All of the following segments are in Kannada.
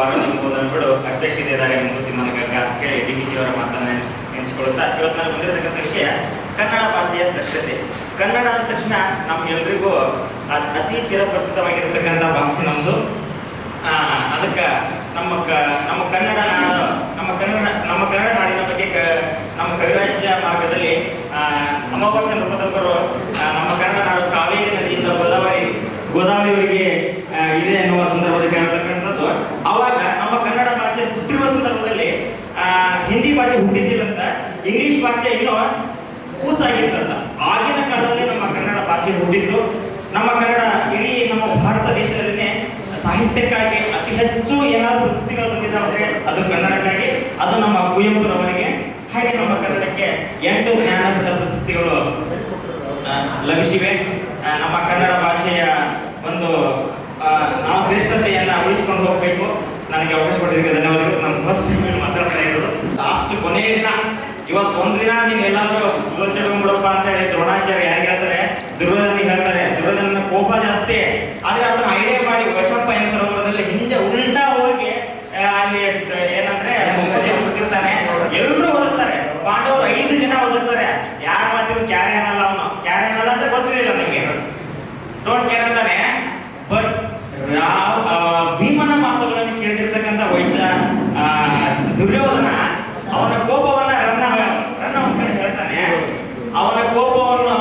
ಬಾರದು ಎಂಬುದನ್ನು ಅರ್ಸಕ್ಕಿದ್ದಾರೆ ಮೂರ್ತಿ ಮನಗಂಗ ಅಂತ ಹೇಳಿ ಡಿ ವಿ ಅವರ ಮಾತನ್ನ ನೆನೆಸಿಕೊಳ್ಳುತ್ತಾ ಇವತ್ತು ನಾನು ಬಂದಿರತಕ್ಕಂಥ ವಿಷಯ, ಕನ್ನಡ ಭಾಷೆಯ ಶ್ರೇಷ್ಠತೆ ಕನ್ನಡ ಅಂದ ತಕ್ಷಣ ನಮ್ಗೆಲ್ರಿಗೂ ಅತ್- ಚಿರಪರಿಚಿತವಾಗಿರತಕ್ಕಂಥ ಭಾಷೆ ನಮ್ಮದು ಅದಕ್ಕೆ ನಮ್ಮ ಕ ನಮ್ಮ ಕನ್ನಡ ನಾಡು, ನಮ್ಮ ಕನ್ನಡ ನಮ್ಮ ಕನ್ನಡ ನಾಡಿನ ಬಗ್ಗೆ ಕ ನಮ್ಮ ಕವಿರಾಜ್ಯ ಮಾರ್ಗದಲ್ಲಿ ಅಮಾವಾಸ್ಯ ನಮ್ಮ ಕನ್ನಡ ನಾಡು ಕಾವೇರಿ ನದಿಯಿಂದ ಗೋದಾವರಿ, ಗೋದಾವರಿವರೆಗೆ ಆ, ಇದೆ ಎನ್ನುವ ಸಂದರ್ಭದಲ್ಲಿ ಹೇಳ್ತಕ್ಕಂಥದ್ದು ಅವಾಗ ನಮ್ಮ ಕನ್ನಡ ಭಾಷೆ ಹುಟ್ಟಿರುವ ಸಂದರ್ಭದಲ್ಲಿ ಆ, ಹಿಂದಿ ಭಾಷೆ ಹುಟ್ಟಿದ್ದಿಲ್ಲಂತ ಇಂಗ್ಲಿಷ್ ಭಾಷೆ ಇನ್ನೂ ಕೂಸಾಗಿತ್ತಂತ ಆಗಿನ ಕಾಲದಲ್ಲಿ ನಮ್ಮ ಕನ್ನಡ ಭಾಷೆ ಹುಟ್ಟಿದ್ದು ನಮ್ಮ ಕನ್ನಡ ಇಡೀ ನಮ್ಮ ಭಾರತ ದೇಶದಲ್ಲಿನೇ ಸಾಹಿತ್ಯಕ್ಕಾಗಿ ಅತಿ ಹೆಚ್ಚು ಏನಾದ್ರು ಪ್ರಶಸ್ತಿಗಳು ಬಂದಿದೆ ಅಂದ್ರೆ ಅದು ಕನ್ನಡಕ್ಕಾಗಿ, ಅದು ನಮ್ಮ ಕುವೆಂಪುರವರಿಗೆ, ಹಾಗೆ ನಮ್ಮ ಕನ್ನಡಕ್ಕೆ ಎಂಟು ಜ್ಞಾನಪೀಠ ಪ್ರಶಸ್ತಿಗಳು ಲಭಿಸಿವೆ. ನಮ್ಮ ಕನ್ನಡ ಭಾಷೆಯ ಒಂದು ನಾವು ಶ್ರೇಷ್ಠತೆಯನ್ನ ಉಳಿಸಿಕೊಂಡು ಹೋಗಬೇಕು. ನನಗೆ ಅವಕಾಶ ಕೊಟ್ಟಿದ್ದಕ್ಕೆ ಧನ್ಯವಾದಗಳು. ನಾನು ಫಸ್ಟ್ ಮಾತಾಡ್ತಾ ಇರೋದು. ಲಾಸ್ಟ್ ಕೊನೆಯ ದಿನ, ಇವತ್ತು ಒಂದು ದಿನ ನೀನು ಎಲ್ಲಾದರೂ ಬಿಡಪ್ಪ ಅಂತ ಹೇಳಿ ದ್ರೋಣಾಚಾರ್ಯ ಯಾರಿಗೆ ಹೇಳ್ತಾರೆ? ದುರ್ಯೋಧನಿಗೆ ಹೇಳ್ತಾರೆ. ದುರ್ಯೋಧನ ಕೋಪ ಜಾಸ್ತಿ. ಆದರೆ ಅದನ್ನ ಐಡಿಯಾ ಮಾಡಿ ವೈಶಂಪಾಯನ ಸರೋವರದಲ್ಲಿ ಹಿಂದೆ ಉಲ್ಟಾ ಅಲ್ಲಿ ಏನಂದ್ರೆ ಕೂತಿರ್ತಾನೆ ಎಲ್ಲರೂ ಓದುತ್ತಾರೆ ಪಾಂಡವರು ಐದು ಜನ ಓದಿರ್ತಾರೆ ಯಾರ ಮಾತಿಗೂ ಕ್ಯಾರೆ ಅನ್ನಲ್ಲ ಅವನು. ಕ್ಯಾರೆ ಅನ್ನಲ್ಲ ಅಂದ್ರೆ ಗೊತ್ತಿಲ್ಲ ನಿಮಗೆ. ಡೋಂಟ್ ಕೇರ್ ಅಂತಾನೆ. ಬಟ್ ಭೀಮನ ಮಾತುಗಳನ್ನು ಕೇಳ್ತಿರ್ತಕ್ಕಂಥ ಆ, ದುರ್ಯೋಧನ ಅವನ ಕೋಪವನ್ನ ರನ್ನ ರನ್ನ ಒಂದ್ ಕಡೆ ಹೇಳ್ತಾನೆ ಅವನ ಕೋಪವನ್ನು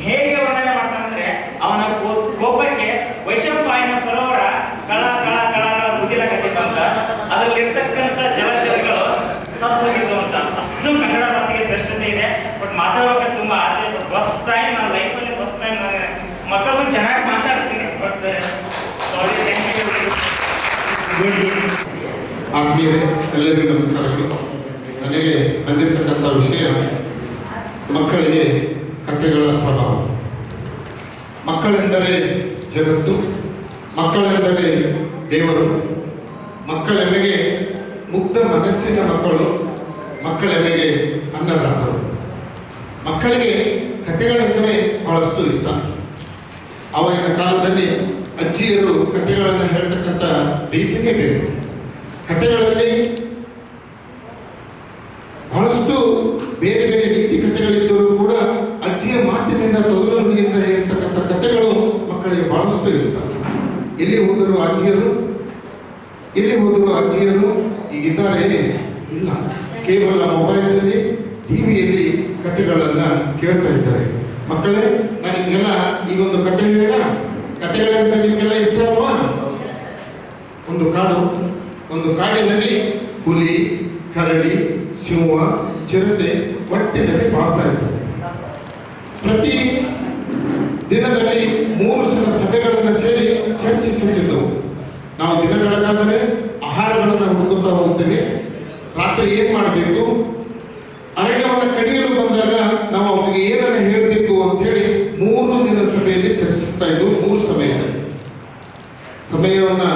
ಹೇಗೆ ವರ್ಣನೆ ಮಾಡ್ತಾನಂದ್ರೆ ಅವನ ಕೋ- ಕೋಪಕ್ಕೆ ವೈಶಂಪಾಯನ ಸರೋವರ ಕಳ ಕಳ ಕಳ ಕಳ ಮುಗಿಲ ಕಟ್ಟಿತ್ತಂತ ಅದರಲ್ಲಿರ್ತಕ್ಕಂಥ ಜಲಚರಗಳು ಸತ್ತು ಹೋಗಿದ್ದು ಅಂತ ಅಷ್ಟು ಕನ್ನಡ ಭಾಷೆಗೆ ಶ್ರೇಷ್ಠತೆ ಇದೆ ಬಟ್ ಮಾತಾಡೋಕೆ ತುಂಬಾ ಆಸೆ ಇದೆ ಫಸ್ಟ್ ಟೈಮ್ ನನ್ನ ಲೈಫಲ್ಲಿ ಫಸ್ಟ್ ಟೈಮ್ ನಾನು ಮಕ್ಕಳ ಮುಂದೆ ಚೆನ್ನಾಗಿ ಮಾತಾಡ್ತೀನಿ ಬಟ್ ಸಾರಿ ಆತ್ಮೀಯರೇ ಎಲ್ಲರಿಗೂ ನಮಸ್ಕಾರಗಳು ನನಗೆ ಬಂದಿರತಕ್ಕಂಥ ವಿಷಯ ಮಕ್ಕಳಿಗೆ ಕಥೆಗಳ ಪ್ರಭಾವ. ಮಕ್ಕಳೆಂದರೆ ಜಗತ್ತು, ಮಕ್ಕಳೆಂದರೆ ದೇವರು ಮಕ್ಕಳೆಮೆಗೆ ಮುಗ್ಧ ಮನಸ್ಸಿನ ಮಕ್ಕಳು ಮಕ್ಕಳೆಮೆಗೆ ಅನ್ನದಾತರು. ಮಕ್ಕಳಿಗೆ ಕಥೆಗಳೆಂದರೆ ಬಹಳಷ್ಟು ಇಷ್ಟ. ಆವಾಗಿನ ಕಾಲದಲ್ಲಿ ಅಜ್ಜಿಯರು ಕಥೆಗಳನ್ನು ಹೇಳ್ತಕ್ಕಂಥ ರೀತಿನೇ ಬೇರೆ ಕಥೆಗಳಲ್ಲಿ ಬಹಳಷ್ಟು ಬೇರೆ ಬೇರೆ ರೀತಿ ಕಥೆಗಳಿದ್ದರೂ ಕೂಡ ಅಜ್ಜಿಯ ಮಾತಿನಿಂದ ತೊದಲು ಇರತಕ್ಕಂಥ ಕಥೆಗಳು ಮಕ್ಕಳಿಗೆ ಬಹಳಷ್ಟು ಇಷ್ಟ. ಎಲ್ಲಿ ಹೋದರು ಅಜ್ಜಿಯರು, ಎಲ್ಲಿ ಹೋದರು ಅಜ್ಜಿಯರು ಈಗಿದ್ದಾರೆ? ಇಲ್ಲ. ಕೇವಲ ಮೊಬೈಲ್ನಲ್ಲಿ, ಟಿವಿಯಲ್ಲಿ ಕಥೆಗಳನ್ನ ಕೇಳ್ತಾ ಇದ್ದಾರೆ. ಮಕ್ಕಳೇ, ನಾನು ನಿಮಗೆಲ್ಲ ಈಗ ಒಂದು ಕಥೆ ಹೇಳ. ಕಥೆಗಳೆಲ್ಲ ನಿಮಗೆಲ್ಲ ಇಷ್ಟ ಅಲ್ವಾ? ಒಂದು ಕಾಡು. ಒಂದು ಕಾಡಿನಲ್ಲಿ ಹುಲಿ, ಕರಡಿ, ಸಿಂಹ, ಚಿರತೆ ಒಟ್ಟಿನಲ್ಲಿ ಬಾಳ್ತಾ ಇತ್ತು. ಪ್ರತಿ ದಿನದಲ್ಲಿ ಮೂರು ಸಲ ಸಭೆಗಳನ್ನು ಸೇರಿ ಚರ್ಚಿಸುತ್ತಿದ್ದವು. ನಾವು ದಿನಗಳಾದರೆ ಆಹಾರಗಳನ್ನು ಹುಡುಕುತ್ತಾ ಹೋಗ್ತೇವೆ. ರಾತ್ರಿ ಏನು ಮಾಡಬೇಕು? ಅರಣ್ಯವನ್ನು ಕಡಿಯಲು ಬಂದಾಗ ನಾವು ಅವರಿಗೆ ಏನನ್ನು ಹೇಳಬೇಕು ಅಂತ ಹೇಳಿ ಮೂರು ದಿನ ಸಭೆಯಲ್ಲಿ ಚರ್ಚಿಸ್ತಾ ಇದ್ದು ಮೂರು ಸಮಯ ಸಮಯವನ್ನ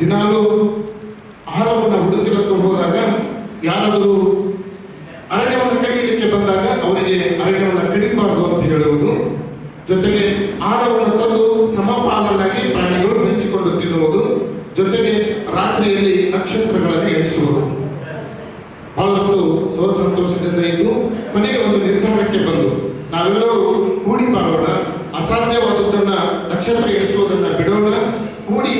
ದಿನಾಲು ಆಹಾರವನ್ನು ಹುಡುಕಲಕ್ಕೆ ಹೋದಾಗ ಯಾರಾದರೂ ಅರಣ್ಯವನ್ನು ಕಡಿಯಲಿಕ್ಕೆ ಬಂದಾಗ ಅವರಿಗೆ ಅರಣ್ಯವನ್ನು ಕಡಿಬಾರದು ಅಂತ ಹೇಳುವುದು. ಜೊತೆಗೆ ಆಹಾರವನ್ನು ತಂದು ಸಮಪಾಲನಾಗಿ ಪ್ರಾಣಿಗಳು ಹಂಚಿಕೊಂಡು ತಿನ್ನುವುದು. ಜೊತೆಗೆ ರಾತ್ರಿಯಲ್ಲಿ ನಕ್ಷತ್ರಗಳನ್ನು ಎಣಿಸುವುದು. ಬಹಳಷ್ಟು ಸ್ವ ಸಂತೋಷದಿಂದ ಇದ್ದು ಕೊನೆಗೆ ಒಂದು ನಿರ್ಧಾರಕ್ಕೆ ಬಂದು ನಾವೆಲ್ಲರೂ ಕೂಡಿ ಮಾಡೋಣ ಅಸಾಧ್ಯವಾದದ್ದನ್ನ ನಕ್ಷತ್ರ ಎಣಿಸುವುದನ್ನು ಬಿಡೋಣ. ಕೊಂಡು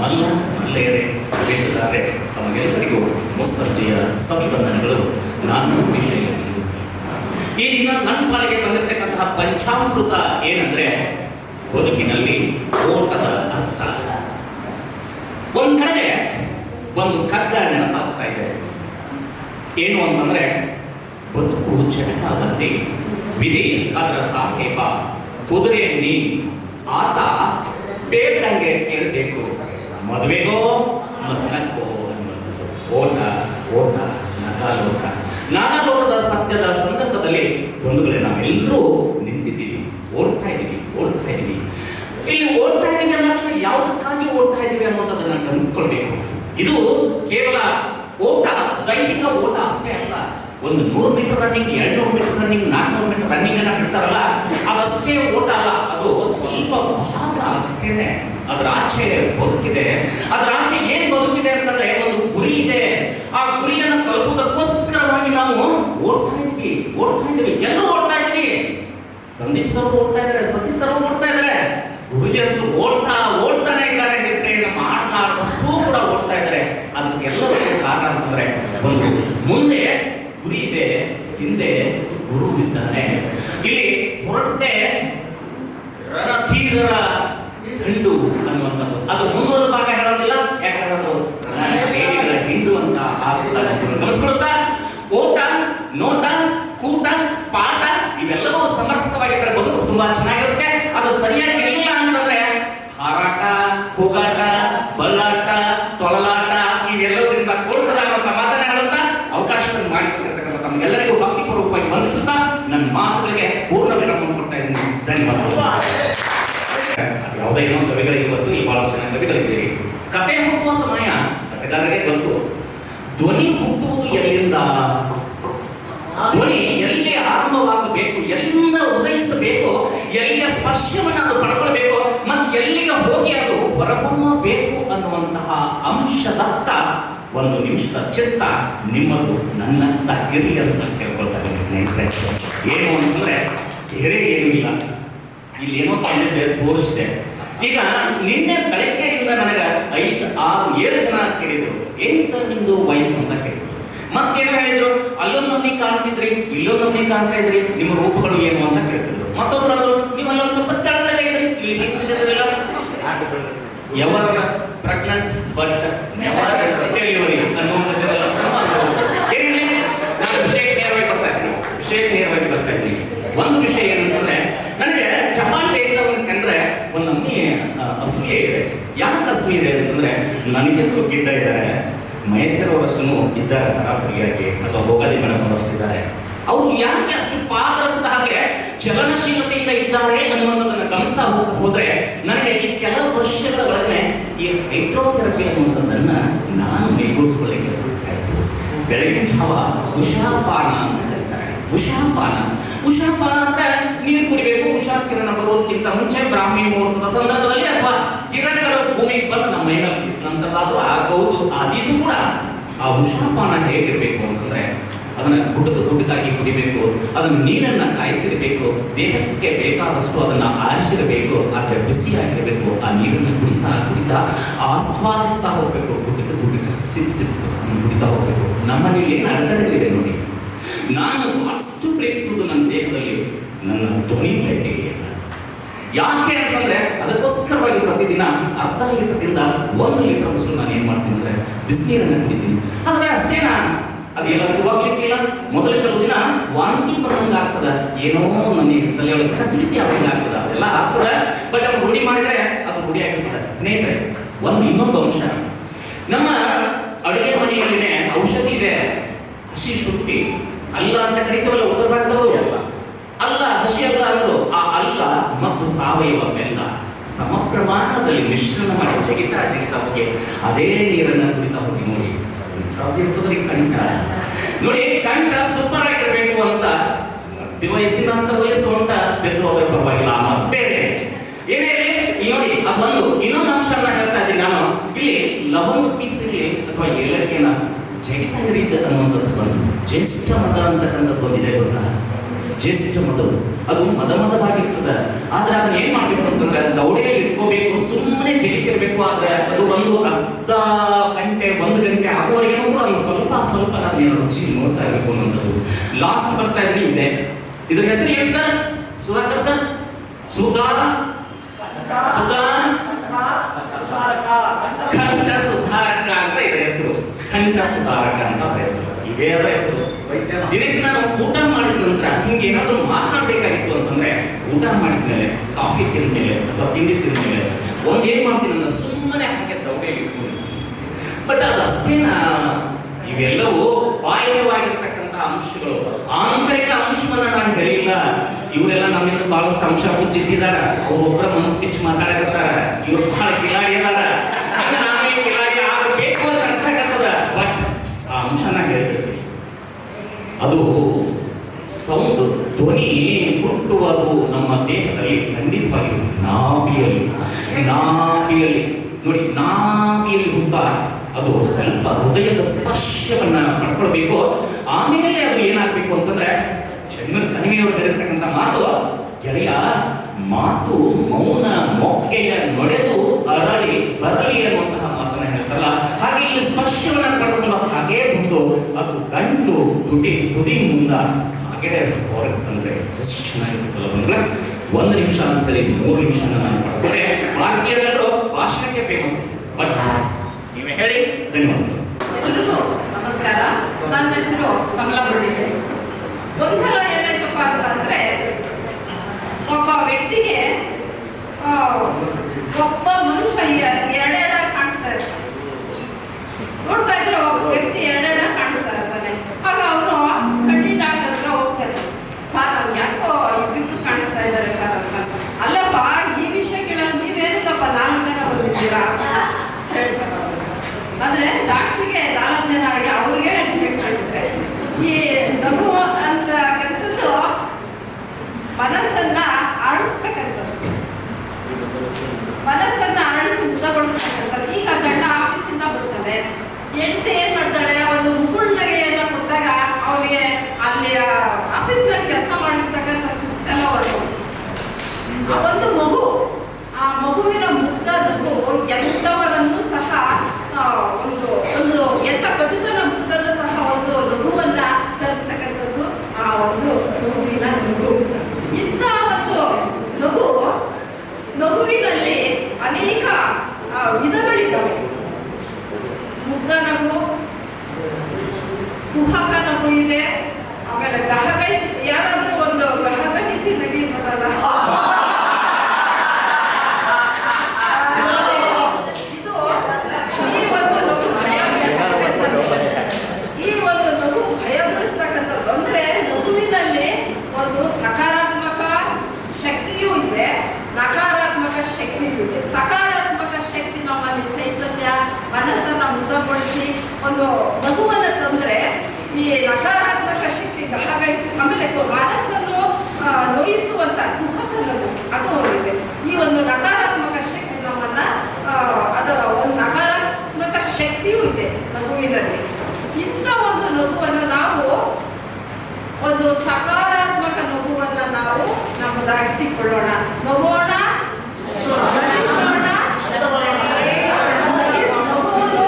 ಮಲ್ಲ ಮಲ್ಲೆಯರೇ ಕೇಳಿದ್ದಾರೆ ತಮಗೆಲ್ಲರಿಗೂ ಮುಸ್ಸಂಜೆಯ ಸಂಬಂಧನೆಗಳು ನಾನು ವಿಷಯದಲ್ಲಿ ಈ ದಿನ ನನ್ನ ಪಾಲಿಗೆ ಬಂದಿರತಕ್ಕಂತಹ ಪಂಚಾಮೃತ ಏನಂದ್ರೆ ಬದುಕಿನಲ್ಲಿ ಓಟದ ಅರ್ಥ. ಒಂದ್ ಕಡೆ ಒಂದು ಕಗ್ಗ ನೆನಪಾಗ್ತಾ ಇದೆ. ಏನು ಅಂತಂದ್ರೆ ಬದುಕು ಚಟಕಾದಲ್ಲಿ ವಿಧಿ ಅದರ ಸಾಹೇಬ, ಕುದುರೆಯಲ್ಲಿ ಆತ ಬೇಡ್ದಂಗೆ ಕೇಳಬೇಕು. ಮದುವೆಗೋ ಸ್ಮಶಾನಕ್ಕೋ ಅನ್ನುವಂಥದ್ದು ಓಟ ಓಟ ನಾನಾ ಲೋಟದ ಸತ್ಯದ ಸಂದರ್ಭದಲ್ಲಿ ಬಂಧುಗಳೇ, ನಾವೆಲ್ಲರೂ ನಿಂತಿದ್ದೀವಿ. ಓಡ್ತಾ ಇದ್ದೀವಿ ಓಡ್ತಾ ಇದ್ದೀವಿ. ಇಲ್ಲಿ ಓಡ್ತಾ ಇದ್ದೀವಿ ಅಂದ ತಕ್ಷಣ ಯಾವುದಕ್ಕಾಗಿ ಅನ್ನೋದನ್ನ ಗಮನಿಸ್ಕೊಳ್ಬೇಕು. ಇದು ಕೇವಲ ಓಟ, ದೈಹಿಕ ಓಟ ಅಷ್ಟೇ ಅಲ್ಲ. ಒಂದು ನೂರು ಮೀಟರ್ ರನ್ನಿಂಗ್ ಎರಡು ನೂರು ಮೀಟರ್ ರನ್ನಿಂಗ್, ನಾಲ್ಕುನೂರು ಮೀಟರ್ ರನ್ನಿಂಗ್ ಅನ್ನ ಬಿಡ್ತಾರಲ್ಲ, ಅದಷ್ಟೇ ಓಟ ಅಲ್ಲ, ಅದು ಸ್ವಲ್ಪ ಭಾಗ ಅಷ್ಟೇನೆ. ಅದರ ಆಚೆ ಬದುಕಿದೆ. ಅದರ ಆಚೆ ಏನು ಬದುಕಿದೆ ಅಂತಂದ್ರೆ ಒಂದು ಗುರಿ ಇದೆ. ಆ ಗುರಿಯನ್ನು ತಲುಪುವುದಕ್ಕೋಸ್ಕರವಾಗಿ ನಾವು ಓಡ್ತಾ ಇದ್ವಿ ಓಡ್ತಾ ಇದ್ವಿ. ಎಲ್ಲರೂ ಓಡ್ತಾ ಇದ್ವಿ. ಸಂದೀಪ್ ಸರ್ ಓಡ್ತಾ ಇದ್ದಾರೆ, ಸತೀಶ್ ಸರ್ ಓಡ್ತಾ ಇದ್ದಾರೆ. ಗುರುಜಿ ಅಂತೂ ಓಡ್ತಾ, ಓಡ್ತಾನೆ ಇದ್ದಾರೆ ನಮ್ಮ ಆಟಗಾರರಷ್ಟು ಕೂಡ ಓಡ್ತಾ ಇದ್ದಾರೆ. ಅದಕ್ಕೆಲ್ಲದಕ್ಕೂ ಕಾರಣ ಅಂತಂದ್ರೆ ಒಂದು ಮುಂದೆ ಗುರಿ ಇದೆ, ಹಿಂದೆ ಗುರು ಇದ್ದಾನೆ. ಇಲ್ಲಿ ಹೊರಟೆ ರಣಧೀರರ ದಂಡು ಅನ್ನುವಂಥದ್ದು ಅದು ಮುಂದುವರೆದ ಭಾಗ ಹೇಳೋದಿಲ್ಲ, ಯಾಕಂದ್ರೆ ಅದು ರಣಧೀರರ ಹಿಂಡು ಅಂತ ಆಗ್ತದೆ ಗಮನಿಸ್ಕೊಳ್ತಾ ಓಟ, ನೋಟ, ಕೂಟ, ಪಾಠ, ಇವೆಲ್ಲವೂ ಸಮರ್ಪಕವಾಗಿದ್ದರೆ ಬದುಕು ತುಂಬಾ ಚೆನ್ನಾಗಿರುತ್ತೆ. ಅದು ಸರಿಯಾಗಿ ಇಲ್ಲ ಅಂತಂದ್ರೆ ಹಾರಾಟ ಹೋಗಾಟ ಬಲ್ಲಾಟ, ತೊಳಲಾಟ ಇವೆಲ್ಲದರಿಂದ ಕೂಡ್ತದ ಮಾತನಾಡುವಂತ ಅವಕಾಶವನ್ನು ಮಾಡಿಕೊಟ್ಟಿರ್ತಕ್ಕಂಥ ನಮ್ಗೆಲ್ಲರಿಗೂ ಭಕ್ತಿಪೂರ್ವಕವಾಗಿ ವಂದಿಸುತ್ತಾ ನನ್ನ ಮಾತುಗಳಿಗೆ ಪೂರ್ಣ ವಿರಾಮವನ್ನು ಕೊಡ್ತಾ ಇದ್ದೀನಿ ಧನ್ಯವಾದಗಳು ಇನ್ನೊಂದು ಕವಿಗಳಿಗೆ ಗೊತ್ತು ಈ ಭಾಳಷ್ಟು ಜನ ಕವಿಗಳಿದ್ದೀರಿ. ಕತೆ ಹುಟ್ಟುವ ಸಮಯ ಕಥೆಗಾರರಿಗೆ ಗೊತ್ತು. ಧ್ವನಿ ಹುಟ್ಟುವುದು ಎಲ್ಲಿಂದ? ಧ್ವನಿ ಎಲ್ಲಿ ಆರಂಭವಾಗಬೇಕು? ಎಲ್ಲಿಂದ ಉದಯಿಸಬೇಕು? ಎಲ್ಲಿಯ ಸ್ಪರ್ಶವನ್ನು ಅದು ಪಡ್ಕೊಳ್ಬೇಕು? ಮತ್ತು ಎಲ್ಲಿಗೆ ಹೋಗಿ ಅದು ಹೊರಹೊಮ್ಮಬೇಕು ಅನ್ನುವಂತಹ ಅಂಶದತ್ತ ಒಂದು ನಿಮಿಷದ ಚಿತ್ತ ನಿಮ್ಮದು ನನ್ನಂತ ಇರಲಿ ಅಂತ ಕೇಳ್ಕೊಳ್ತಾ ಇದ್ದೀನಿ ಸ್ನೇಹಿತರೆ. ಏನು ಅಂತಂದ್ರೆ ಬೇರೆ ಏನೂ ಇಲ್ಲ. ಇಲ್ಲಿ ಏನೋ ತಂದಿದ್ದೆ, ತೋರಿಸಿದೆ. ಈಗ ನಿನ್ನೆ ಬೆಳಗ್ಗೆಯಿಂದ ನನಗೆ ಐದು, ಆರು, ಏಳು ಜನ ಕೇಳಿದ್ರು, ಏನ್ ಸರ್ ನಿಮ್ದು ವಯಸ್ಸು? ಅಂತ ಕೇಳಿದ್ರು. ಮತ್ತೇನು ಹೇಳಿದ್ರು ಅಲ್ಲೊಂದು ನಮ್ನಿ ಕಾಣ್ತಿದ್ರಿ ಇಲ್ಲೊಂದು ನಮ್ನಿ ಕಾಣ್ತಾ ಇದ್ರಿ, ನಿಮ್ಮ ರೂಪಗಳು ಏನು ಅಂತ ಕೇಳ್ತಿದ್ರು. ಮತ್ತೊಬ್ರು ಅದ್ರು ನೀವು ಅಲ್ಲೊಂದು ಸ್ವಲ್ಪ ತೆಳ್ಳಗೆ ಇದ್ರಿ, ಇಲ್ಲಿ ಎವರ್ ಪ್ರೆಗ್ನೆಂಟ್ ಬಟ್ ಡೆಲಿವರಿ ಅನ್ನುವಂಥದ್ದೆಲ್ಲ ಹೇಳಿ ನಾನು ವಿಷಯಕ್ಕೆ ನೇರವಾಗಿ ಬರ್ತಾ ಇದ್ದೀನಿ ವಿಷಯಕ್ಕೆ ನೇರವಾಗಿ ಬರ್ತಾ ಇದ್ದೀನಿ ಒಂದು ವಿಷಯ ಏನಂತಂದ್ರೆ ನನಗೆ ಜಪಾನ್ ದೇಶದವನ್ನ ಕಂಡ್ರೆ ಒಂದು ನಮ್ನಿ ಆ, ಅಸೂಯೆ ಇದೆ ಯಾಕೆ ಅಸೂಯೆ ಇದೆ ನನಗೆ ಗಿಡ್ಡ ಇದ್ದಾರೆ. ಮಹೇಶ್ವರವರಷ್ಟು ಇದ್ದಾರೆ ಸರಾಸರಿಯಾಗಿ, ಅಥವಾ ಭೋಗಾದಿ ಮೇಡಮ್ ಅವರಷ್ಟು ಅವರು ಯಾಕೆ ಅಷ್ಟು ಪಾದರಸದ ಹಾಗೆ ಚಲನಶೀಲತೆಯಿಂದ ಇದ್ದಾರೆ ಅನ್ನುವಂಥದ್ದನ್ನು ಗಮನಿಸ್ತಾ ಹೋಗ್ತಾ ಹೋದ್ರೆ ನನಗೆ ಈ ಕೆಲವು ವರ್ಷಗಳ ಒಳಗನೆ ಈ ಹೈಡ್ರೋಥೆರಪಿ ಅನ್ನುವಂಥದ್ದನ್ನ ನಾನು ಮೈಗೂಡಿಸ್ಕೊಳ್ಳಿಕ್ಕೆ ಸಿಕ್ಕಾಯಿತು ಬೆಳಗಿನ ಜಾವ ಉಷಾಪಾನ ಅಂತ ಕರೀತಾರೆ. ಉಷಾಪಾನ. ಉಷಾಪಾನ ಅಂದ್ರೆ ನೀರು ಕುಡಿಬೇಕು ಉಷಾ ಕಿರಣ ಬರೋದಕ್ಕಿಂತ ಮುಂಚೆ ಬ್ರಾಹ್ಮಿ ಮುಹೂರ್ತದ ಸಂದರ್ಭದಲ್ಲಿ ಅಥವಾ ಕಿರಣಗಳು ಭೂಮಿಗೆ ಬಂದು ನಮ್ಮ ಮೈನಲ್ಲಿ ಬಿದ್ದ ನಂತರದಾದ್ರೂ ಆಗಬಹುದು ಅದಿದು ಕೂಡ ಆ ಉಷ್ಣಪಾನ ಹೇಗಿರಬೇಕು ಅಂತಂದ್ರೆ ಅದನ್ನ ಗುಡ್ಡದ ಗುಡ್ಡದಾಗಿ ಕುಡಿಬೇಕು, ಅದನ್ನ ನೀರನ್ನ ಕಾಯಿಸಿರಬೇಕು, ದೇಹಕ್ಕೆ ಬೇಕಾದಷ್ಟು ಅದನ್ನ ಆರಿಸಿರಬೇಕು, ಆದ್ರೆ ಬಿಸಿಯಾಗಿರಬೇಕು, ಆ ನೀರನ್ನ ಕುಡಿತಾ ಕುಡಿತಾ ಆಸ್ವಾದಿಸ್ತಾ ಹೋಗ್ಬೇಕು, ಗುಡ್ಡದ ಗುಡ್ಡ ಸಿಪ್ ಸಿಪ್ ಕುಡಿತಾ ಹೋಗ್ಬೇಕು. ಏನು ಅಡೆತಡೆಗಳಿದೆ ನೋಡಿ. ನಾನು ಅಷ್ಟು ಪ್ರೇಮಿಸುವುದು ನನ್ನ ದೇಹದಲ್ಲಿ, ನನ್ನ ಧ್ವನಿ ಗಟ್ಟಿಗೆ ಯಾಕೆ ಅಂತಂದ್ರೆ ಅದಕ್ಕೋಸ್ಕರವಾಗಿ ಪ್ರತಿದಿನ ಅರ್ಧ ಲೀಟರ್ದಿಂದ ಒಂದು ಲೀಟರ್ ಅಷ್ಟು ನಾನು ಏನ್ ಮಾಡ್ತೀನಿ ಅಂದ್ರೆ ಬಿಸಿನೀರನ್ನ ಕುಡಿತೀನಿ. ಆದ್ರೆ ಅಷ್ಟೇನಾ? ಅದು ಎಲ್ಲರಿಗೂ ಹೋಗ್ಲಿಕ್ಕಿಲ್ಲ. ಮೊದಲ ಕೆಲವು ದಿನ ವಾಂತಿ ಬಂದಂಗ ಆಗ್ತದ. ಏನೋ ನನಗೆ ತಲೆಯೊಳಗೆ ಕಸಿಸಿ ಆಗ್ತದ ಆಗ್ತದೆ. ಅದೆಲ್ಲ ಆಗ್ತದೆ ಬಟ್ ಅವ್ರು ರೂಢಿ ಮಾಡಿದ್ರೆ ಅದು ರೂಢಿ ಆಗಿರ್ತದೆ. ಸ್ನೇಹಿತರೆ, ಒಂದು ಇನ್ನೊಂದು ಅಂಶ. ನಮ್ಮ ಅಡುಗೆ ಮನೆಯಲ್ಲಿನೇ ಔಷಧಿ ಇದೆ. ಹಸಿ ಶುಂಠಿ. ಅಲ್ಲ ಅಂತ ಕರೀತವಲ್ಲ, ಉತ್ತರ ಭಾರತದವರು? ಅಲ್ಲ ಹಸಿ ಅಲ್ಲ ಅಂದ್ರು ಆ ಅಲ್ಲ ಮತ್ತು ಸಾವಯವ ಬೆಲ್ಲ ಸಮ ಪ್ರಮಾಣದಲ್ಲಿ ಮಿಶ್ರಣ ಮಾಡಿ ಜಗಿತಾ ಜಗಿತಾ ಹೋಗಿ ಅದೇ ನೀರನ್ನು ಕುಡಿತಾ ಹೋಗಿ ನೋಡಿ. ಇರ್ತದ್ರಿ ಕಂಠ? ನೋಡಿ ಕಂಠ ಸೂಪರ್ ಆಗಿರ್ಬೇಕು ಅಂತ ಮಧ್ಯ ವಯಸ್ಸಿನ ಹಂತದಲ್ಲಿ ಸೊಂಟ ಬಿದ್ದು ಹೋದ್ರೆ ಪರವಾಗಿಲ್ಲ ಬೇರೆ. ಏನೇ ನೋಡಿ ಅದೊಂದು ಇನ್ನೊಂದು ಅಂಶನ ಹೇಳ್ತಾ ಇದ್ದೀನಿ ನಾನು. ಇಲ್ಲಿ ಲವಂಗ ಪೀಸಲ್ಲಿ ಅಥವಾ ಏಲಕ್ಕಿನ ಜಗಿತಾ ಇರಿದ ಅನ್ನುವಂಥದ್ದು ಬಂದು ಜ್ಯೇಷ್ಠ ಮದ ಅಂತಕ್ಕಂಥದ್ದು ಬಂದಿದೆ ಗೊತ್ತಾ? ಜ್ಯೇಷ್ಠ ಮದ. ಅದು ಮದ ಮದವಾಗಿರ್ತದೆ. ಆದ್ರೆ ಅದನ್ನ ಏನ್ ಮಾಡ್ಬೇಕು ಅಂತಂದ್ರೆ ದೌಡೆಯ ಇಟ್ಕೋಬೇಕು ಸುಮ್ಮನೆ ಜಗಿತಿರ್ಬೇಕು ಆದ್ರೆ ಅದು ಒಂದು ಅರ್ಧ ಗಂಟೆ, ಒಂದು ಗಂಟೆ ಆಗುವವರೆಗೆ ಅದು ಸ್ವಲ್ಪ ಸ್ವಲ್ಪ ನಾನು ರುಚಿ ನೋಡ್ತಾ ಇರಬೇಕು ಅನ್ನೋದು ಲಾಸ್ಟ್ ಬರ್ತಾ ಇದ್ರೆ ಇದೆ. ಇದ್ರ ಹೆಸರು ಏನು ಸರ್? ಸುಧಾಕರ್ ಸರ್? ಸುಧಾರ? ಸುಧಾ ಖಂಡ ಸುಧಾರಕ ಅಂತ ಇದರ ಹೆಸರು ಖಂಡ ಸುಧಾರಕ ಅಂತ ಹೆಸರು ಇದೇ ಅದರ ಹೆಸರು ದಿನಕ್ಕೆ ನಾನು ಊಟ ಮಾಡಿದ ನಂತರ ಹಿಂಗೆ ಏನಾದರೂ ಮಾತಾಡಬೇಕಾಗಿತ್ತು ಅಂತಂದ್ರೆ ಊಟ ಮಾಡಿದ ಮೇಲೆ ಕಾಫಿ ತಿಂದ ಮೇಲೆ ಅಥವಾ ತಿಂಡಿ ತಿಂದ ಮೇಲೆ ಏನು ಏನ್ ಮಾಡ್ತೀನಿ ಅಂದ್ರೆ ಸುಮ್ಮನೆ ಹಾಗೆ ದೌಡೆ ಬಟ್ ಅದು ಅಷ್ಟೇನ ಇವೆಲ್ಲವೂ ಬಾಹ್ಯವಾಗಿರ್ತಕ್ಕಂಥ ಅಂಶಗಳು ಆಂತರಿಕ ಅಂಶವನ್ನ ನಾನು ಹೇಳಿಲ್ಲ ಇವರೆಲ್ಲ ನಮ್ಮಿಂದ ಬಹಳಷ್ಟು ಅಂಶ ಮುಚ್ಚಿಟ್ಟಿದ್ದಾರೆ ಅವ್ರೊಬ್ಬರ ಮನಸ್ಸು ಕಿಚ್ಚು ಮಾತಾಡಕತ್ತಾರ ಇವ್ರು ಬಹಳ ಕಿಲಾಡಿ ಅದಾರ ಹಂಗ ನಾನು ಈ ಅಂಶನ ಹೇಳ್ತೀವಿ ಅದು ಸೌಂಡ್ ಧ್ವನಿ ಹುಟ್ಟುವುದು ನಮ್ಮ ದೇಹದಲ್ಲಿ ಖಂಡಿತವಾಗಿ ನಾಭಿಯಲ್ಲಿ ನಾಭಿಯಲ್ಲಿ. ನೋಡಿ, ನಾಭಿಯಲ್ಲಿ ಹುಟ್ಟ ಅದು ಸ್ವಲ್ಪ ಹೃದಯದ ಸ್ಪರ್ಶವನ್ನು ಪಡ್ಕೊಳ್ಬೇಕು. ಆಮೇಲೆ ಅದು ಏನಾಗಬೇಕು ಅಂತಂದ್ರೆ ಚಂದ್ರ ಕಣಿವೆಯವರು ಹೇಳಿರ್ತಕ್ಕಂಥ ಮಾತು, ಗೆಳೆಯ, ಮಾತು ಮೌನ ಮೊಕ್ಕೆಯ ನಡೆದು ಅರಳಿ, ಬರಲಿ ಅನ್ನುವಂತಹ ಹೇಳ್ತಾರಲ್ಲ ಹಾಗೆ ಇಲ್ಲಿ ಸ್ಪರ್ಶವನ್ನು ಪಡೆದುಕೊಂಡು ಹಾಗೆ ಬಂದು, ಅದು ಗಂಟು ತುಟಿ ತುದಿ ಮುಂದ ಹಾಗೆ ಹೊರಗೆ ಬಂದರೆ ಎಷ್ಟು ಚೆನ್ನಾಗಿರುತ್ತಲ್ಲ ಬಂದ್ರೆ ಒಂದು ನಿಮಿಷ ಅಂತ ಹೇಳಿ ಮೂರು ನಿಮಿಷ ನಾನು ಪಡ್ಕೊಂಡೆ ಭಾರತೀಯರೆಲ್ಲರೂ ಭಾಷಣಕ್ಕೆ ಫೇಮಸ್ ಬಟ್ ನೀವೇ ಹೇಳಿ. ಧನ್ಯವಾದಗಳು. ನಮಸ್ಕಾರ. ನನ್ನ ಹೆಸರು ಕಮಲಾ ಬಳ್ಳಿಗೆ ಒಂದ್ಸಲ ಏನಾಯ್ತಪ್ಪ ಅಂತಂದ್ರೆ ಒಬ್ಬ ವ್ಯಕ್ತಿಗೆ ಒಬ್ಬ ಮನುಷ್ಯ ಎ- ಎರಡೆರಡಾಗಿ ಕಾಣಿಸ್ತಾ ಇರ್ತಾನೆ ನೋಡ್ತಾ ಇದ್ರೆ ಒಬ್ಬ ವ್ಯಕ್ತಿ ಎರಡೆರಡಾಗಿ ಕಾಣಿಸ್ತಾ ಇರ್ತಾನೆ ಆಗ ಅವನು ಕಣ್ಣಿನ ಡಾಕ್ಟರ್ ಹತ್ರ ಹೋಗ್ತಾನೆ ಸರ್ ನನ್ಗೆ ಯಾಕೋ ಇಬ್ಬಿಬ್ರು ಕಾಣಿಸ್ತಾ ಇದ್ದಾರೆ ಸರ್ ಅಂತ ಅಲ್ಲಪ್ಪ ಈ ವಿಷಯ ಕೇಳೋದು ನೀವೇನಕ್ಕಪ್ಪ ನಾಲ್ಕು ಜನ ಬಂದಿದ್ದೀರಾ ಅಂತ ಹೇಳ್ತಾರೆ ಅವ್ರು. ಅಂದ್ರೆ ಡಾಕ್ಟ್ರಿಗೆ ನಾಲ್ಕು ಜನ ಆಗಿ ಅವ್ರಿಗೆ ಡಿಫೆಕ್ಟ್ ಆಗುತ್ತೆ ಈ ನಗು ಅಂತಕ್ಕಂಥದ್ದು ಮನಸ್ಸನ್ನ ಆಡಿಸ್ತಕ್ಕಂಥದ್ದು ಮನಸ್ಸನ್ನ ಅರಳಿಸಿ ಮುದಗೊಳಿಸ್ತಕ್ಕಂಥದ್ದು ಈಗ ಗಂಡ ಆಫೀಸಿಂದ ಬರ್ತಾರೆ. ಹೆಂಡತಿ ಏನ್ ಮಾಡ್ತಾಳೆ? ಒಂದು ಮುಗುಳ್ನಗೆಯನ್ನ ಕೊಟ್ಟಾಗ ಅವ್ರಿಗೆ ಅಲ್ಲಿ ಆಫೀಸ್ನಲ್ಲಿ ಕೆಲಸ ಮಾಡಿರ್ತಕ್ಕಂಥ ಸುಸ್ತೆಲ್ಲ ಹೊರಟು. ಆ ಒಂದು ಮಗು, ಆ ಮಗುವಿನ ಮುಗ್ಧ ನಗು ಎಂಥವರನ್ನು ಸಹ ಆ, ಒಂದು ಒಂದು ಎಂಥ ಕಟುಕನ ಮುಗ್ಧನ್ನು ಸಹ ಒಂದು ನಗುವನ್ನ ತರಿಸ್ತಕ್ಕಂಥದ್ದು ಆ ಒಂದು ಮಗುವಿನ ನಗು ಇಂಥ ಒಂದು ನಗು ನಗುವಿನಲ್ಲಿ ಅನೇಕ ಆ, ವಿಧಗಳಿದ್ದಾವೆ ಮುಗ್ಧ ನಗು ಕುಹಕ ನಗು ಇದೆ ಆಮೇಲೆ ಗಹಗಹಿಸಿ ಯಾರಾದ್ರೂ ಒಂದು ಗಹಗಹಿಸಿ ನಗಿಬರಲ್ಲ ಇದು ಈ ಒಂದು ನಗು ಭಯ ಬೀಳಿಸ್ತಕ್ಕಂಥದ್ದು. ಈ ಒಂದು ನಗು ಭಯ ಬೀಳಿಸ್ತಕ್ಕಂಥದ್ದು ಅಂದ್ರೆ ನಗುವಿನಲ್ಲಿ ಒಂದು ಸಕಾರಾತ್ಮಕ ಶಕ್ತಿಯೂ ಇದೆ ನಕಾರಾತ್ಮಕ ಶಕ್ತಿಯೂ ಇದೆ ಸಕಾರಾತ್ಮಕ ಶಕ್ತಿ ನಮ್ಮಲ್ಲಿ ಚೈತನ್ಯ ಮನಸ್ಸನ್ನ ಮುಗ್ಧಗೊಳಿಸಿ ಒಂದು ನಗುವನ್ನ ತಂದ್ರೆ ಈ ನಕಾರಾತ್ಮಕ ಶಕ್ತಿ ಗಹಗಹಿಸಿ ಆಮೇಲೆ ಕೊ- ಮನಸ್ಸನ್ನು ಆ, ನೋಯಿಸುವಂತ ಕುಹಕ ನಗು ಅದು ಇದೆ ಈ ಒಂದು ನಕಾರಾತ್ಮಕ ಶಕ್ತಿ ನಮ್ಮನ್ನ ಆ, ಅದರ ಒಂದು ನಕಾರಾತ್ಮಕ ಶಕ್ತಿಯೂ ಇದೆ ನಗುವಿನಲ್ಲಿ ಇಂಥ ಒಂದು ನಗುವನ್ನು ನಾವು ಒಂದು ಸಕಾರಾತ್ಮಕ ನಗುವನ್ನ ನಾವು ನಮ್ಮದಾಗಿಸಿಕೊಳ್ಳೋಣ. ನಗೋಣ ನಗಿಸೋಣ, ನಗುವುದು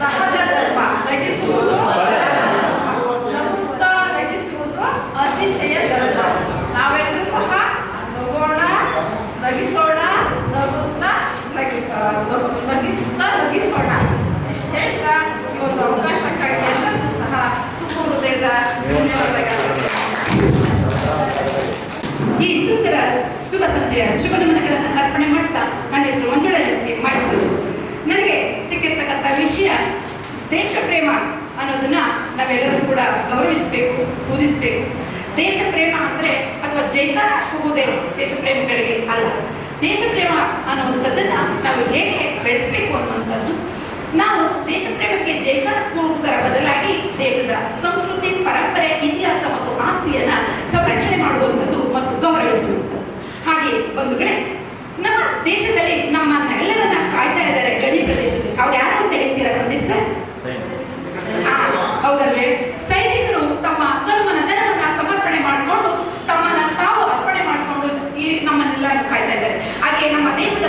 ಸಹಜ ಧರ್ಮ ನಗಿಸುವುದು ನಗುತ್ತಾ ನಗಿಸುವುದು ಅತಿಶಯ ಧರ್ಮ ನಾವೆಲ್ಲರೂ ಸಹ ನಗೋಣ ನಗಿಸೋಣ ನಗುತ್ತಾ ನಗಿಸ ನಗು- ನಗಿಸ್ತಾ ನಗಿಸೋಣ ಇಷ್ಟು ಹೇಳ್ತಾ ಈ ಒಂದು ಅವಕಾಶಕ್ಕಾಗಿ ಎಲ್ಲರಿಗೂ ಸಹ ತುಂಬ ಹೃದಯದ ಧನ್ಯವಾದಗಳು ಈ ಸುಂದರ ಶುಭ ಸಂಜೆಯ ಶುಭ ನಮನಗಳನ್ನು ಅರ್ಪಣೆ ಮಾಡ್ತಾ ನನ್ನ ಹೆಸರು ಮಂಜುಳ ಎಲ್ಸಿ ಮೈಸೂರು ನನಗೆ ಸಿಕ್ಕಿರ್ತಕ್ಕಂಥ ವಿಷಯ ದೇಶ ಪ್ರೇಮ ಅನ್ನೋದನ್ನ ನಾವೆಲ್ಲರೂ ಕೂಡ ಗೌರವಿಸಬೇಕು ಪೂಜಿಸಬೇಕು ದೇಶ ಪ್ರೇಮ ಅಂದ್ರೆ ಅಥವಾ ಜೈಕಾರ ದೇಶಪ್ರೇಮಿಗಳಿಗೆ ದೇಶ ಅಲ್ಲ. ದೇಶಪ್ರೇಮ ಅನ್ನುವಂಥದ್ದನ್ನ ನಾವು ಹೇಗೆ ಬೆಳೆಸಬೇಕು ಅನ್ನುವಂಥದ್ದು ನಾವು ದೇಶಪ್ರೇಮಕ್ಕೆ ಜೈಕಾರ ಕೂಡುವುದರ ಬದಲಾಗಿ ದೇಶದ ಸಂಸ್ಕೃತಿ ಪರಂಪರೆ ಇತಿಹಾಸ ಮತ್ತು ಆಸ್ತಿಯನ್ನು ಸಂರಕ್ಷಣೆ ಮಾಡುವಂಥದ್ದು ಮತ್ತು ಗೌರವಿಸುವಂಥದ್ದು. ಹಾಗೆ ಒಂದು ಕಡೆ ನಮ್ಮ ದೇಶದಲ್ಲಿ ನಮ್ಮ ಎಲ್ಲರನ್ನ ಕಾಯ್ತಾ ಇದ್ದಾರೆ ಗಡಿ ಪ್ರದೇಶದಲ್ಲಿ. ಅವ್ರು ಯಾರು ಅಂತ ಹೇಳ್ತೀರಾ ಸಂದೀಪ್ ಸರ್? ಹೌದಲ್ವೇ? ಸೈನಿಕರು ಹಾಗೆ ನಮ್ಮ ದೇಶದ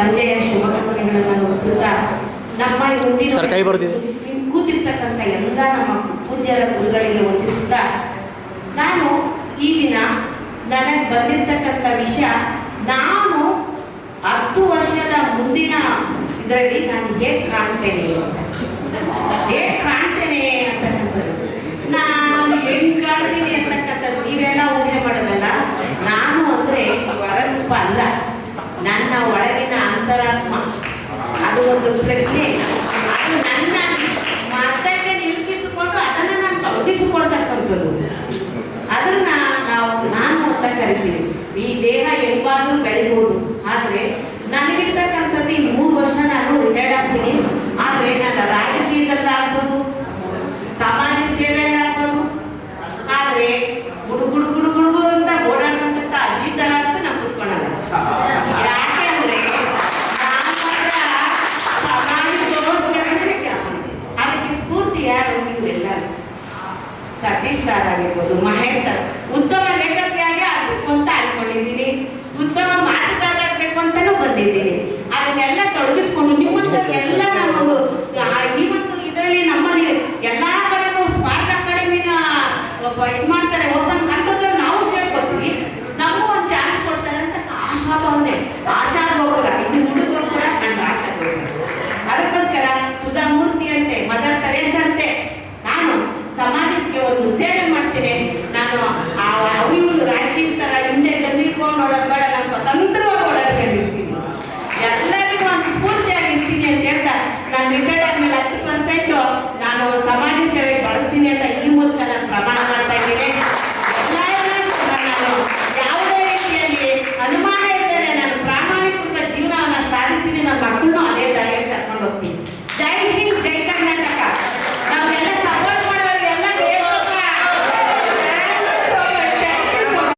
ಸಂಜೆಯ ಶುಭ ಕಲ್ಪನೆಗಳನ್ನು ಹೊರಿಸುತ್ತಾ ನಮ್ಮ ಮುಂದಿನ ಕೂತಿರ್ತಕ್ಕಂಥ ಎಲ್ಲ ನಮ್ಮ ಪೂಜ್ಯರ ಗುರುಗಳಿಗೆ ವಂದಿಸುತ್ತಾ ನಾನು ಈ ದಿನ ನನಗೆ ಬಂದಿರತಕ್ಕಂಥ ವಿಷಯ ನಾನು ಹತ್ತು ವರ್ಷದ ಮುಂದಿನ ಇದರಲ್ಲಿ ನಾನು ಹೇಗೆ ಕಾಣ್ತೇನೆ ಹೇಗೆ ಕಾಣ್ತೇನೆ ಅಂತಕ್ಕಂಥದ್ದು. ನಾನು ಹೆಂಗೆ ಕಾಣ್ತೀನಿ ಅಂತಕ್ಕಂಥದ್ದು. ನೀವೆಲ್ಲ ಊಹೆ ಮಾಡೋದಲ್ಲ. ನಾನು ಅಂದರೆ ವರರೂಪ ಅಲ್ಲ. ನನ್ನ ಒಳಗಿನ ಅಂತರಾತ್ಮ ಅದು ಒಂದು ಪ್ರಜ್ಞೆ. ಯಾರು? ನೀವೆಲ್ಲರೂ ಸತೀಶ್ ಸರ್ ಆಗಿರ್ಬೋದು, ಮಹೇಶ್ ಸರ್ ಉತ್ತಮ ಲೇಖಕಿಯಾಗಿ ಆಗಬೇಕು ಅಂತ ಅನ್ಕೊಂಡಿದ್ದೀನಿ. ಉತ್ತಮ ಮಾತುಗಾರ ಆಗಬೇಕು ಅಂತಾನೂ ಬಂದಿದ್ದೀನಿ. ಅದನ್ನೆಲ್ಲ ತೊಡಗಿಸ್ಕೊಂಡು ಎಲ್ಲ ನಾನೊಂದು